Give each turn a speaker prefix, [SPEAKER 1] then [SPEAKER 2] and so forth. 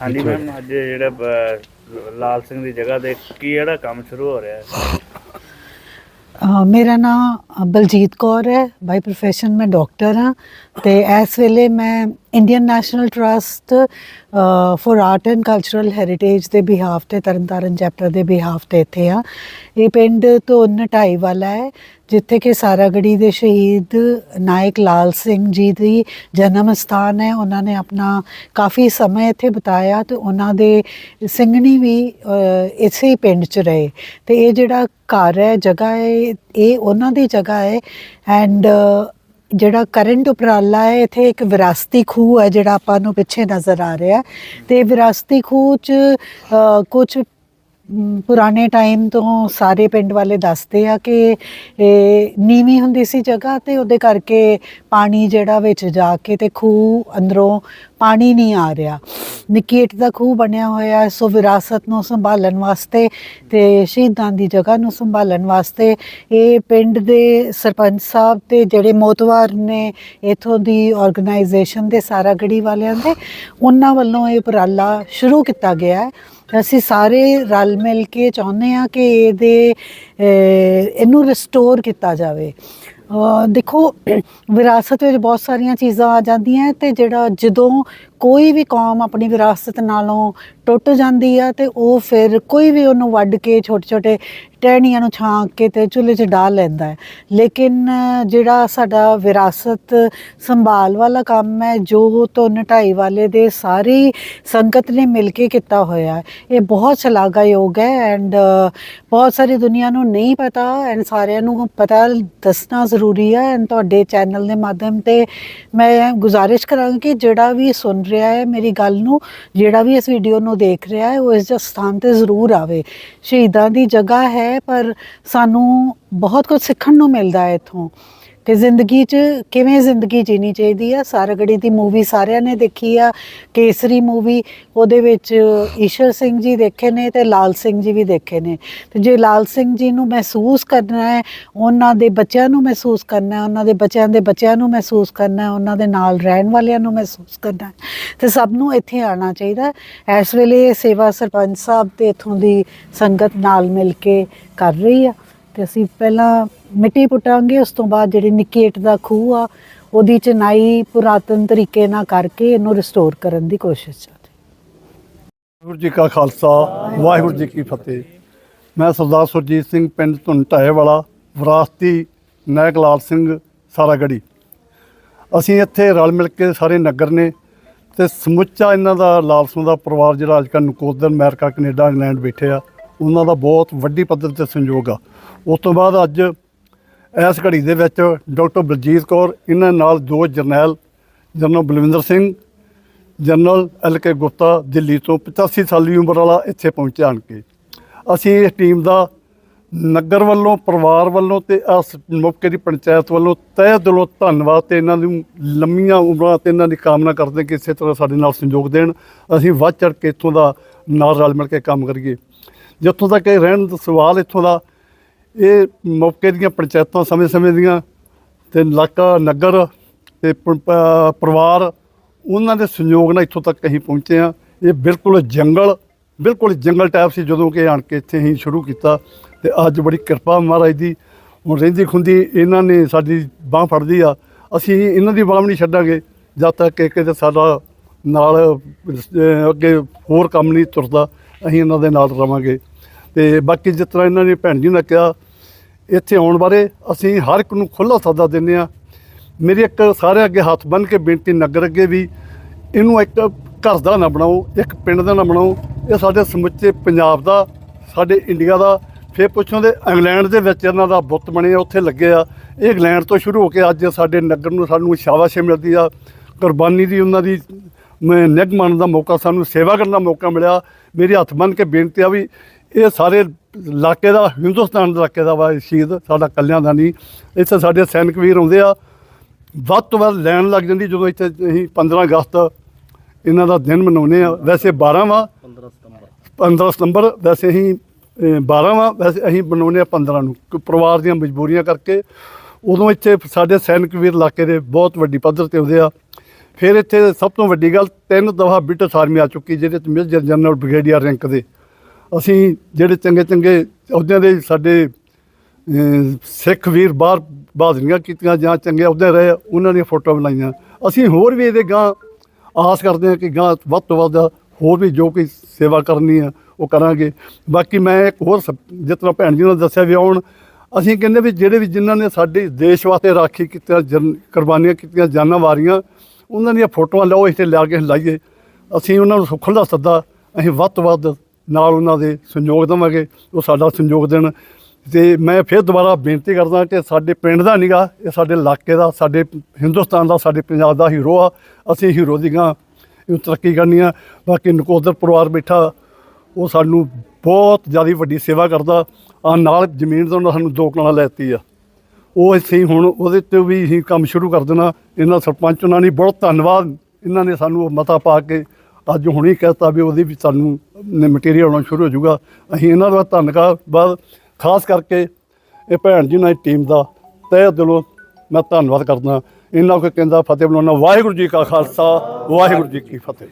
[SPEAKER 1] ਹਾਂਜੀ ਮੈਮ ਅੱਜ ਜਿਹੜਾ ਬ- ਲਾਲ ਸਿੰਘ ਦੀ ਜਗ੍ਹਾ ਤੇ ਕੀ ਜਿਹੜਾ ਕੰਮ ਸ਼ੁਰੂ ਹੋ ਰਿਹਾ ਹੈ?
[SPEAKER 2] ਮੇਰਾ ਨਾਮ ਬਲਜੀਤ ਕੌਰ ਹੈ। ਬਾਈ ਪ੍ਰੋਫੈਸ਼ਨ ਮੈਂ ਡਾਕਟਰ ਹਾਂ ਤੇ ਇਸ ਵੇਲੇ ਮੈਂ Indian National Trust for Art and Cultural Heritage ਦੇ ਬਿਹਾਫ ਤੇ ਤਰਨਤਾਰਨ ਚੈਪਟਰ ਦੇ ਬਿਹਾਫ ਤੇ ਇੱਥੇ ਆ। ਇਹ ਪਿੰਡ ਤੋਂ ਢਾਈ ਵਾਲਾ ਹੈ ਜਿੱਥੇ ਕਿ ਸਾਰਾਗੜੀ ਦੇ ਸ਼ਹੀਦ ਨਾਇਕ ਲਾਲ ਸਿੰਘ ਜੀ ਦੀ ਜਨਮ ਸਥਾਨ ਹੈ। ਉਹਨਾਂ ਨੇ ਆਪਣਾ ਕਾਫੀ ਸਮਾਂ ਇੱਥੇ ਬਿਤਾਇਆ ਤੇ ਉਹਨਾਂ ਦੇ ਸਿੰਘਣੀ ਵੀ ਅ, ਇਸੇ ਪਿੰਡ 'ਚ ਰਹੇ। ਤੇ ਇਹ ਜਿਹੜਾ ਘਰ ਹੈ ਜਗ੍ਹਾ ਹੈ ਇਹ ਉਹਨਾਂ ਦੀ ਜਗ੍ਹਾ ਹੈ। ਐਂਡ ਜਿਹੜਾ ਕਰੰਟ ਉਪਰਾਲਾ ਹੈ, ਇੱਥੇ ਇੱਕ ਵਿਰਾਸਤੀ ਖੂਹ ਹੈ ਜਿਹੜਾ ਆਪਾਂ ਨੂੰ ਪਿੱਛੇ ਨਜ਼ਰ ਆ ਰਿਹਾ ਤੇ ਵਿਰਾਸਤੀ ਖੂਹ 'ਚ ਕੁਝ ਪੁਰਾਣੇ ਟਾਈਮ ਤੋਂ ਸਾਰੇ ਪਿੰਡ ਵਾਲੇ ਦੱਸਦੇ ਆ ਕਿ ਇਹ ਨੀਵੀਂ ਹੁੰਦੀ ਸੀ ਜਗ੍ਹਾ ਤੇ ਉਹਦੇ ਕਰਕੇ ਪਾਣੀ ਜਿਹੜਾ ਵਿੱਚ ਜਾ ਕੇ ਤੇ ਖੂਹ ਅੰਦਰੋਂ ਪਾਣੀ ਨਹੀਂ ਆ ਰਿਹਾ। ਨਿੱਕੀ ਇੱਟ ਦਾ ਖੂਹ ਬਣਿਆ ਹੋਇਆ ਹੈ, ਸੋ ਵਿਰਾਸਤ ਨੂੰ ਸੰਭਾਲਣ ਵਾਸਤੇ ਤੇ ਸ਼ਹੀਦਾਂ ਦੀ ਜਗ੍ਹਾ ਨੂੰ ਸੰਭਾਲਣ ਵਾਸਤੇ ਇਹ ਪਿੰਡ ਦੇ ਸਰਪੰਚ ਸਾਹਿਬ ਤੇ ਜਿਹੜੇ ਮੋਤਵਾਰ ਨੇ ਇਥੋਂ ਦੀ ਆਰਗੇਨਾਈਜੇਸ਼ਨ ਦੇ ਸਾਰਾ ਸਾਰਾਗੜੀ ਵਾਲਿਆਂ ਦੇ ਉਹਨਾਂ ਵੱਲੋਂ ਇਹ ਉਪਰਾਲਾ ਸ਼ੁਰੂ ਕੀਤਾ ਗਿਆ ਹੈ। ਅਸੀਂ ਸਾਰੇ ਰਲ ਮਿਲ ਕੇ ਚਾਹੁੰਦੇ ਆ ਕਿ ਇਹਦੇ ਇਹਨੂੰ ਰਿਸਟੋਰ ਕੀਤਾ ਜਾਵੇ। ਦੇਖੋ, ਵਿਰਾਸਤ ਵਿੱਚ ਬਹੁਤ ਸਾਰੀਆਂ ਚੀਜ਼ਾਂ ਆ ਜਾਂਦੀਆਂ ਤੇ ਜਿਹੜਾ ਜਦੋਂ ਕੋਈ ਵੀ ਕੌਮ ਆਪਣੀ ਵਿਰਾਸਤ ਨਾਲੋਂ ਟੁੱਟ ਜਾਂਦੀ ਆ ਤੇ ਉਹ ਫਿਰ ਕੋਈ ਵੀ ਉਹਨੂੰ ਵੱਢ ਕੇ ਛੋਟੇ ਛੋਟੇ ਟਹਿਣੀਆਂ ਨੂੰ ਛਾਂਕ ਕੇ ਤੇ ਚੁੱਲ੍ਹੇ 'ਚ ਡਾਲ ਲੈਂਦਾ ਹੈ। ਲੇਕਿਨ ਜਿਹੜਾ ਸਾਡਾ ਵਿਰਾਸਤ ਸੰਭਾਲ ਵਾਲਾ ਕੰਮ ਹੈ, ਜੋ ਤੋਂ ਢਾਈ ਵਾਲੇ ਦੇ ਸਾਰੀ ਸੰਗਤ ਨੇ ਮਿਲ ਕੇ ਕੀਤਾ ਹੋਇਆ ਹੈ, ਇਹ ਬਹੁਤ ਸ਼ਲਾਘਾਯੋਗ ਹੈ ਐਂਡ ਬਹੁਤ ਸਾਰੀ ਦੁਨੀਆ ਨੂੰ ਨਹੀਂ ਪਤਾ ਐਂਡ ਸਾਰਿਆਂ ਨੂੰ ਪਤਾ ਦੱਸਣਾ ਜ਼ਰੂਰੀ ਹੈ ਐਂਡ ਤੁਹਾਡੇ ਚੈਨਲ ਦੇ ਮਾਧਿਅਮ ਤੇ ਮੈਂ ਗੁਜ਼ਾਰਿਸ਼ ਕਰਾਂਗੀ ਕਿ ਜਿਹੜਾ ਵੀ ਸੁਣ ਰਿਹਾ ਹੈ ਮੇਰੀ ਗੱਲ ਨੂੰ, ਜਿਹੜਾ ਵੀ ਇਸ ਵੀਡੀਓ ਨੂੰ ਦੇਖ ਰਿਹਾ ਹੈ, ਉਹ ਇਸ ਸਥਾਨ ਤੇ ਜ਼ਰੂਰ ਆਵੇ। ਸ਼ਹੀਦਾਂ ਦੀ ਜਗ੍ਹਾ ਹੈ ਪਰ ਸਾਨੂੰ ਬਹੁਤ ਕੁਝ ਸਿੱਖਣ ਨੂੰ ਮਿਲਦਾ ਹੈ ਇੱਥੋਂ। ਕਿ ਜ਼ਿੰਦਗੀ 'ਚ ਕਿਵੇਂ ਜ਼ਿੰਦਗੀ ਜੀਣੀ ਚਾਹੀਦੀ ਆ? ਸਾਰਗੜੀ ਦੀ ਮੂਵੀ ਸਾਰਿਆਂ ਨੇ ਦੇਖੀ ਆ, ਕੇਸਰੀ ਮੂਵੀ ਉਹਦੇ ਵਿੱਚ ਈਸ਼ਰ ਸਿੰਘ ਜੀ ਦੇਖੇ ਨੇ ਤੇ ਲਾਲ ਸਿੰਘ ਜੀ ਵੀ ਦੇਖੇ ਨੇ। ਤੇ ਜੇ ਲਾਲ ਸਿੰਘ ਜੀ ਨੂੰ ਮਹਿਸੂਸ ਕਰਨਾ ਹੈ, ਉਹਨਾਂ ਦੇ ਬੱਚਿਆਂ ਨੂੰ ਮਹਿਸੂਸ ਕਰਨਾ ਹੈ, ਉਹਨਾਂ ਦੇ ਬੱਚਿਆਂ ਦੇ ਬੱਚਿਆਂ ਨੂੰ ਮਹਿਸੂਸ ਕਰਨਾ ਹੈ, ਉਹਨਾਂ ਦੇ ਨਾਲ ਰਹਿਣ ਵਾਲਿਆਂ ਨੂੰ ਮਹਿਸੂਸ ਕਰਨਾ ਹੈ, ਤੇ ਸਭ ਨੂੰ ਇੱਥੇ ਆਉਣਾ ਚਾਹੀਦਾ ਇਸ ਵੇਲੇ ਸੇਵਾ ਸਰਪੰਚ ਸਾਹਿਬ ਤੇ ਇਥੋਂ ਦੀ ਸੰਗਤ ਨਾਲ ਮਿਲ ਕੇ ਕਰ ਰਹੀ ਆ। ਤੇ ਅਸੀਂ ਪਹਿਲਾਂ ਮਿੱਟੀ ਪੁੱਟਾਂਗੇ, ਉਸ ਤੋਂ ਬਾਅਦ ਜਿਹੜੀ ਨਿੱਕੀ ਇੱਟ ਦਾ ਖੂਹ ਆ, ਉਹਦੀ ਚਨਾਈ ਪੁਰਾਤਨ ਤਰੀਕੇ ਨਾਲ ਕਰਕੇ ਇਹਨੂੰ ਰਿਸਟੋਰ ਕਰਨ ਦੀ ਕੋਸ਼ਿਸ਼ ਚੱਲ
[SPEAKER 3] ਵਾਹਿਗੁਰੂ ਜੀ ਕਾ ਖਾਲਸਾ, ਵਾਹਿਗੁਰੂ ਜੀ ਕੀ ਫਤਿਹ। ਮੈਂ ਸਰਦਾਰ ਸੁਰਜੀਤ ਸਿੰਘ ਪਿੰਡ ਧੁੰਟਾਏ ਵਾਲਾ, ਵਿਰਾਸਤੀ ਨਾਇਕ ਲਾਲ ਸਿੰਘ ਸਾਰਾਗੜੀ ਅਸੀਂ ਇੱਥੇ ਰਲ ਮਿਲ ਕੇ ਸਾਰੇ ਨਗਰ ਨੇ ਤੇ ਸਮੁੱਚਾ ਇਹਨਾਂ ਦਾ, ਲਾਲ ਸਿੰਘ ਦਾ ਪਰਿਵਾਰ ਜਿਹੜਾ ਅੱਜ ਕੱਲ੍ਹ ਨਕੋਦਰ, ਅਮਰੀਕਾ, ਕੈਨੇਡਾ, ਇੰਗਲੈਂਡ ਬੈਠੇ ਆ। ਉਹਨਾਂ ਦਾ ਬਹੁਤ ਵੱਡੀ ਪੱਧਰ ਤੇ ਸੰਯੋਗ ਆ। ਉਸ ਤੋਂ ਬਾਅਦ ਅੱਜ ਇਸ ਘੜੀ ਦੇ ਵਿੱਚ ਡਾਕਟਰ ਬਲਜੀਤ ਕੌਰ, ਇਹਨਾਂ ਨਾਲ ਦੋ ਜਰਨੈਲ general Balwinder Singh general L K Gupta Delhi ਤੋਂ 85 ਸਾਲ ਦੀ ਉਮਰ ਵਾਲਾ ਇੱਥੇ ਪਹੁੰਚਿਆ ਕੇ। ਅਸੀਂ ਇਸ ਟੀਮ ਦਾ ਨਗਰ ਵੱਲੋਂ, ਪਰਿਵਾਰ ਵੱਲੋਂ ਤੇ ਇਸ ਮੌਕੇ ਦੀ ਪੰਚਾਇਤ ਵੱਲੋਂ ਤਹਿ ਦਿਲੋਂ ਧੰਨਵਾਦ ਤੇ ਇਹਨਾਂ ਨੂੰ ਲੰਮੀਆਂ ਉਮਰਾਂ ਤੇ ਇਹਨਾਂ ਦੀ ਕਾਮਨਾ ਕਰਦੇ ਕਿ ਇਸੇ ਤਰ੍ਹਾਂ ਸਾਡੇ ਨਾਲ ਸੰਯੋਗ ਦੇਣ। ਅਸੀਂ ਵੱਧ ਚੜ ਕੇ ਇੱਥੋਂ ਦਾ ਨਾਲ ਰਲ ਮਿਲ ਕੇ ਕੰਮ ਕਰੀਏ। ਜਿੱਥੋਂ ਤੱਕ ਇਹ ਰਹਿਣ ਦਾ ਸਵਾਲ ਇੱਥੋਂ ਦਾ, ਇਹ ਮੌਕੇ ਦੀਆਂ ਪੰਚਾਇਤਾਂ ਸਮੇਂ-ਸਮੇਂ ਦੀਆਂ ਤੇ ਇਲਾਕਾ, ਨਗਰ ਤੇ ਪਰਿਵਾਰ, ਉਹਨਾਂ ਦੇ ਸੰਯੋਗ ਨਾਲ ਇੱਥੋਂ ਤੱਕ ਅਸੀਂ ਪਹੁੰਚੇ ਆ ਇਹ ਬਿਲਕੁਲ ਜੰਗਲ ਬਿਲਕੁਲ ਜੰਗਲ ਟਾਈਪ ਸੀ ਜਦੋਂ ਕਿ ਆਣ ਕੇ ਇੱਥੇ ਅਸੀਂ ਸ਼ੁਰੂ ਕੀਤਾ ਤੇ ਅੱਜ ਬੜੀ ਕਿਰਪਾ ਮਹਾਰਾਜ ਦੀ। ਹੁਣ ਰਹਿੰਦੀ ਖੁੰਦੀ ਇਹਨਾਂ ਨੇ ਸਾਡੀ ਬਾਹ ਫੜਦੀ ਆ, ਅਸੀਂ ਇਹਨਾਂ ਦੀ ਬਾਹ ਵੀ ਨਹੀਂ ਛੱਡਾਂਗੇ, ਜਦ ਤੱਕ ਕਿ ਕਿਤੇ ਸਾਡਾ ਨਾਲ ਅੱਗੇ ਹੋਰ ਕੰਮ ਨਹੀਂ ਤੁਰਦਾ, ਅਸੀਂ ਇਹਨਾਂ ਦੇ ਨਾਲ ਰਵਾਂਗੇ। ਤੇ ਬਾਕੀ ਜਿਸ ਤਰ੍ਹਾਂ ਇਹਨਾਂ ਨੇ ਭੈਣ ਜੀ ਨੇ ਕਿਹਾ, ਇੱਥੇ ਆਉਣ ਬਾਰੇ ਅਸੀਂ ਹਰ ਇੱਕ ਨੂੰ ਖੁੱਲ੍ਹਾ ਸੱਦਾ ਦਿੰਦੇ ਆ ਮੇਰੀ ਇੱਕ ਸਾਰੇ ਅੱਗੇ ਹੱਥ ਬੰਨ੍ਹ ਕੇ ਬੇਨਤੀ ਨਗਰ ਅੱਗੇ ਵੀ ਇਹਨੂੰ ਇੱਕ ਘਰ ਦਾ ਨਾ ਬਣਾਓ, ਇੱਕ ਪਿੰਡ ਦਾ ਨਾ ਬਣਾਓ। ਇਹ ਸਾਡੇ ਸਮੁੱਚੇ ਪੰਜਾਬ ਦਾ, ਸਾਡੇ ਇੰਡੀਆ ਦਾ, ਫਿਰ ਪੁੱਛੋ ਦੇ ਇੰਗਲੈਂਡ ਦੇ ਵਿੱਚ ਇਹਨਾਂ ਦਾ ਬੁੱਤ ਬਣੇ ਆ, ਉੱਥੇ ਲੱਗੇ ਆ। ਇਹ ਇੰਗਲੈਂਡ ਤੋਂ ਸ਼ੁਰੂ ਹੋ ਕੇ ਅੱਜ ਸਾਡੇ ਨਗਰ ਨੂੰ ਸਾਨੂੰ ਸ਼ਾਬਾਸ਼ ਮਿਲਦੀ ਆ। ਕੁਰਬਾਨੀ ਦੀ ਉਹਨਾਂ ਦੀ ਮ- ਨਿੱਘ ਮੰਨਣ ਦਾ ਮੌਕਾ, ਸਾਨੂੰ ਸੇਵਾ ਕਰਨ ਦਾ ਮੌਕਾ ਮਿਲਿਆ। ਮੇਰੀ ਹੱਥ ਬੰਨ੍ਹ ਕੇ ਬੇਨਤੀ ਆ ਵੀ ਇਹ ਸਾਰੇ ਇਲਾਕੇ ਦਾ ਹਿੰਦੁਸਤਾਨ ਦੇ ਇਲਾਕੇ ਦਾ ਵਾ ਇਹ ਸ਼ਹੀਦ ਸਾਡਾ ਕੱਲਿਆਂ ਦਾ ਨਹੀਂ ਇੱਥੇ ਸਾਡੇ ਸੈਨਿਕ ਵੀਰ ਆਉਂਦੇ ਆ। ਵੱਧ ਤੋਂ ਵੱਧ ਲੈਣ ਲੱਗ ਜਾਂਦੀ ਜਦੋਂ ਇੱਥੇ ਅਸੀਂ 15 ਅਗਸਤ ਇਹਨਾਂ ਦਾ ਦਿਨ ਮਨਾਉਂਦੇ ਆ। ਵੈਸੇ 12 ਵਾ 15 ਸਤੰਬਰ। 15 ਸਤੰਬਰ ਵੈਸੇ ਅਸੀਂ ਅਹ, 12 ਵਾ ਵੈਸੇ ਅਸੀਂ ਮਨਾਉਂਦੇ ਆ 15 ਨੂੰ। ਪਰਿਵਾਰ ਦੀਆਂ ਮਜਬੂਰੀਆਂ ਕਰਕੇ। ਉਦੋਂ ਇੱਥੇ ਸਾਡੇ ਸੈਨਿਕ ਵੀਰ ਇਲਾਕੇ ਦੇ ਬਹੁਤ ਵੱਡੀ ਪੱਧਰ ਤੇ ਆਉਂਦੇ ਆ। ਫਿਰ ਇੱਥੇ ਸਭ ਤੋਂ ਵੱਡੀ ਗੱਲ ਤਿੰਨ ਦਫਾ ਬ੍ਰਿਟਿਸ਼ ਆਰਮੀ ਆ ਚੁੱਕੀ ਜਿਹਦੇ ਚ ਮੇਜਰ ਜਨਰਲ ਬ੍ਰਿਗੇਡੀਅਰ ਰੈਂਕ ਦੇ। ਅਸੀਂ ਜਿਹੜੇ ਚੰਗੇ ਚੰਗੇ ਅਹੁਦਿਆਂ ਦੇ ਸਾਡੇ ਸਿੱਖ ਵੀਰ ਬਾਹਰ ਬਹਾਦਰੀਆਂ ਕੀਤੀਆਂ ਜਾਂ ਚੰਗੇ ਅਹੁਦੇ ਰਹੇ, ਉਹਨਾਂ ਦੀਆਂ ਫੋਟੋਆਂ ਬਣਾਈਆਂ। ਅਸੀਂ ਹੋਰ ਵੀ ਇਹਦੇ ਗਾਂ ਆਸ ਕਰਦੇ ਹਾਂ ਕਿ ਗਾਂ ਵੱਧ ਤੋਂ ਵੱਧ ਹੋਰ ਵੀ ਜੋ ਕੋਈ ਸੇਵਾ ਕਰਨੀ ਆ, ਉਹ ਕਰਾਂਗੇ। ਬਾਕੀ ਮੈਂ ਇੱਕ ਹੋਰ ਸ- ਜਿਸ ਤਰ੍ਹਾਂ ਭੈਣ ਜੀ ਨੇ ਦੱਸਿਆ ਵੀ ਆਉਣ, ਅਸੀਂ ਕਹਿੰਦੇ ਵੀ ਜਿਹੜੇ ਵੀ ਜਿਨ੍ਹਾਂ ਨੇ ਸਾਡੇ ਦੇਸ਼ ਵਾਸਤੇ ਰਾਖੀ ਕੀਤੀਆਂ, ਜਨ, ਕੁਰਬਾਨੀਆਂ ਕੀਤੀਆਂ, ਜਾਨਾਂ ਵਾਰੀਆਂ, ਉਹਨਾਂ ਦੀਆਂ ਫੋਟੋਆਂ ਲਓ ਇੱਥੇ ਲਿਆ ਕੇ ਲਾਈਏ। ਅਸੀਂ ਉਹਨਾਂ ਨੂੰ ਖੁੱਲ੍ਹਾ ਸੱਦਾ, ਅਸੀਂ ਵੱਧ ਤੋਂ ਵੱਧ ਨਾਲ ਉਹਨਾਂ ਦੇ ਸੰਯੋਗ ਦੇਵਾਂਗੇ, ਉਹ ਸਾਡਾ ਸੰਯੋਗ ਦੇਣ। ਤੇ ਮੈਂ ਫਿਰ ਦੁਬਾਰਾ ਬੇਨਤੀ ਕਰਦਾ ਕਿ ਸਾਡੇ ਪਿੰਡ ਦਾ ਨਿਗਾ, ਇਹ ਸਾਡੇ ਇਲਾਕੇ ਦਾ, ਸਾਡੇ ਹਿੰਦੁਸਤਾਨ ਦਾ, ਸਾਡੇ ਪੰਜਾਬ ਦਾ ਹੀਰੋ ਆ। ਅਸੀਂ ਹੀਰੋ ਦੀ ਗਾਂ ਤਰੱਕੀ ਕਰਨੀ ਆ। ਬਾਕੀ ਨਕੋਦਰ ਪਰਿਵਾਰ ਬੈਠਾ, ਉਹ ਸਾਨੂੰ ਬਹੁਤ ਜ਼ਿਆਦਾ ਵੱਡੀ ਸੇਵਾ ਕਰਦਾ। ਆ ਨਾਲ ਜ਼ਮੀਨ ਤੋਂ ਉਹਨਾਂ ਸਾਨੂੰ ਦੋ ਕਨਾਲਾਂ ਲੈਤੀ ਆ। ਉਹ ਅਸੀਂ ਹੁਣ ਉਹਦੇ ਤੇ ਵੀ ਅਸੀਂ ਕੰਮ ਸ਼ੁਰੂ ਕਰ ਦੇਣਾ। ਇਹਨਾਂ ਸਰਪੰਚ ਉਹਨਾਂ ਨੇ ਬਹੁਤ ਧੰਨਵਾਦ। ਇਹਨਾਂ ਨੇ ਸਾਨੂੰ ਉਹ ਮਤਾ ਪਾ ਕੇ ਅੱਜ ਹੁਣੀ ਕਹਿਤਾ ਵੀ ਉਹਦੀ ਵੀ ਸਾਨੂੰ ਮਟੀਰੀਅਲ ਆਉਣਾ ਸ਼ੁਰੂ ਹੋ ਜਾਊਗਾ। ਅਸੀਂ ਇਹਨਾਂ ਦਾ ਧੰਨਵਾਦ ਖਾਸ ਕਰਕੇ ਇਹ ਭੈਣ ਜੀ ਨਾਲ ਟੀਮ ਦਾ ਤਹਿ ਦਿਲੋਂ ਮੈਂ ਧੰਨਵਾਦ ਕਰਦਾ। ਇਹਨਾਂ ਕੋ ਕਹਿੰਦਾ ਫਤਿਹ ਬਣਾਉਣਾ ਵਾਹਿਗੁਰੂ ਜੀ ਕਾ ਖਾਲਸਾ, ਵਾਹਿਗੁਰੂ ਜੀ ਕੀ ਫਤਿਹ।